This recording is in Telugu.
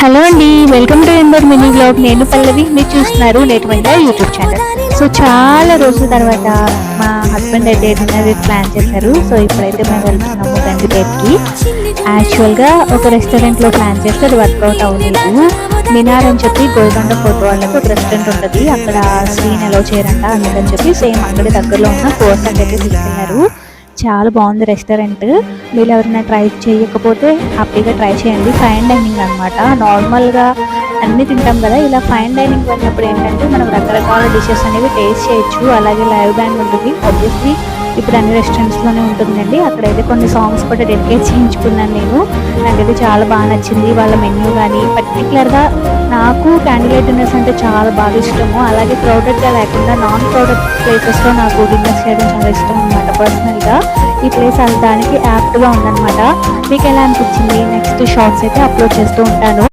హలో అండి welcome to Indar mini blog నేను పల్లవి మీరు చూస్తున్నారు నేటువంటి యూట్యూబ్ ఛానల్ సో చాలా రోజుల తర్వాత మా హస్బెండ్ అయితే డిన్నర్ ప్లాన్ చేశారు. సో ఇప్పుడైతే మేము వెళ్తున్నాము డేట్కి యాక్చువల్గా ఒక రెస్టారెంట్లో ప్లాన్ చేస్తే అది వర్కౌట్ అవ్వలేదు. మినార్ అని చెప్పి గోల్కొండ ఫోటో వాళ్ళకి ఒక రెస్టారెంట్ ఉంటుంది. అక్కడ స్క్రీన్ ఎలా చేయరంట అందుకని చెప్పి సేమ్ అంగడి దగ్గరలో ఉన్న కోర్స్ అయితే తీసుకున్నారు. చాలా బాగుంది రెస్టారెంట్. మీరు ఎవరైనా ట్రై చేయకపోతే హ్యాపీగా ట్రై చేయండి. ఫైన్ డైనింగ్ అనమాట నార్మల్గా అన్ని తింటాం కదా. ఇలా ఫైన్ డైనింగ్ వెళ్ళినప్పుడు ఏంటంటే మనం రకరకాల డిషెస్ అనేవి టేస్ట్ చేయొచ్చు. అలాగే లైవ్ బ్యాండ్ ఉంటుంది. ఆబ్వియస్లీ ఇప్పుడు అన్ని రెస్టారెంట్స్లోనే ఉంటుందండి. అక్కడైతే కొన్ని సాంగ్స్ కూడా డెడికేట్ చేయించుకున్నాను నేను. నాకైతే చాలా బాగా నచ్చింది. వాళ్ళ మెన్యూ కానీ పర్టికులర్గా నాకు క్యాండిడేట్ డిన్నర్స్ అంటే చాలా బాగా ఇష్టము. అలాగే క్రౌడెడ్గా లేకుండా నాన్ క్రౌడెడ్ ప్లేసెస్లో నాకు డిన్నర్స్ చేయడం చాలా ఇష్టం అనమాట పర్సనల్గా ఈ ప్లేస్ అది దానికి యాప్ట్గా ఉందన్నమాట. మీకు ఎలా అనిపించింది? నెక్స్ట్ షార్ట్స్ అయితే అప్లోడ్ చేస్తూ ఉంటాను.